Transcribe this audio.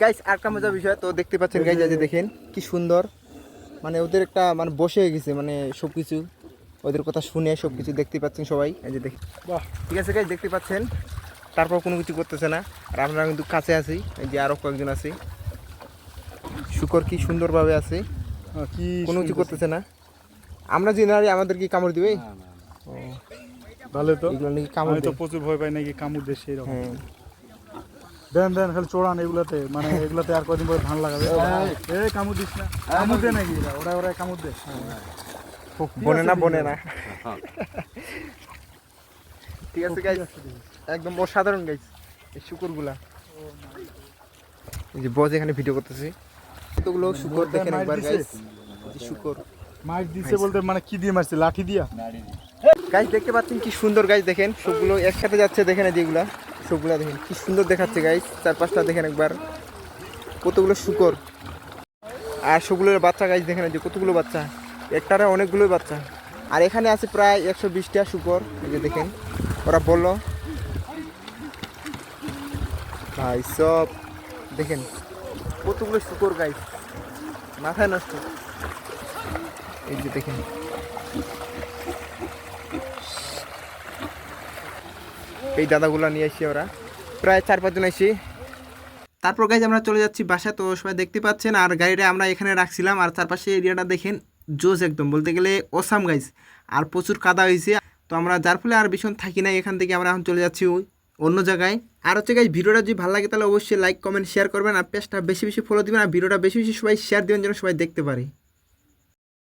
Guys আরেকটা মজার বিষয় তো দেখতে পাচ্ছেন গাইজ আজ দেখেন কি সুন্দর। মানে ওদের একটা মানে বসে হয়ে গেছে মানে সব কিছু ওদের কথা শুনে সব কিছু দেখতে পাচ্ছেন সবাই। এই যে দেখি বাহ। ঠিক আছে গাইজ দেখতে পাচ্ছেন? তারপর কোনো কিছু করতেছে না। আর আমরা কিন্তু কাছে আছি এই যে আরও কয়েকজন আছে। শুকর কি সুন্দরভাবে আছে। কি কোনো কিছু করতেছে না। আমরা যে নারী আমাদের কি কামড় দিবে? ও, ভালো তো। এগুলো নাকি কামড় তো প্রচুর ভয় পাই নাকি কামড় দেয় সেই রকম হ্যাঁ। দেন দেন খালি চোড়ান এগুলাতে মানে এগুলাতে আর কদিন পরে ধান লাগাবে? এই কামড় দিস না। কামড় দে নাকি? ওরা ওরা কামড় দে। বনে না বনে না। ঠিক আছে গাইজ একদম অসাধারণ গাইজ এই শুকরগুলা। এই যে বজ এখানে ভিডিও করতেছি। কতগুলো শুকর দেখেন একবার যে শুকর। মাছ দিছে বলতে মানে কি দিয়ে মারছে? লাঠি দিয়া? গাইজ দেখতে পাচ্ছেন কি সুন্দর গাইজ দেখেন সবগুলো একসাথে যাচ্ছে দেখেন এই যেগুলা সবগুলা দেখেন, কি সুন্দর দেখাচ্ছে গাইজ চার পাঁচটা দেখেন একবার। কতগুলো শুকর। আর সবগুলোর বাচ্চা গাইজ দেখেন যে কতগুলো বাচ্চা। একটারে অনেকগুলোই বাচ্চা। আর এখানে আছে প্রায় একশো বিশটা শুকর। এই যে দেখেন, ওরা বলল ভাই, সব দেখেন, কতগুলো শুকর গাইজ মাথায় নষ্ট। এই যে দেখেন এই দাদাগুলো নিয়ে এসে ওরা। প্রায় চার পাঁচজন এসে তারপর গাইজ আমরা চলে যাচ্ছি বাসা তো সবাই দেখতে পাচ্ছেন, আর গাড়িটা আমরা এখানে রাখছিলাম। আর চারপাশে এরিয়াটা দেখেন জোস একদম। বলতে গেলে অসাম গাইজ আর প্রচুর কাদা হয়েছে। তো আমরা যার ফলে আর ভীষণ থাকি না এখান থেকে আমরা এখন চলে যাচ্ছি ওই অন্য জায়গায়। আর হচ্ছে গাইজ ভিডিওটা যদি ভালো লাগে তাহলে অবশ্যই লাইক কমেন্ট শেয়ার করবেন। আর পেজটা বেশি বেশি ফলো দিবেন। আর ভিডিওটা বেশি বেশি সবাই শেয়ার দিবেন, যেন সবাই দেখতে পারে।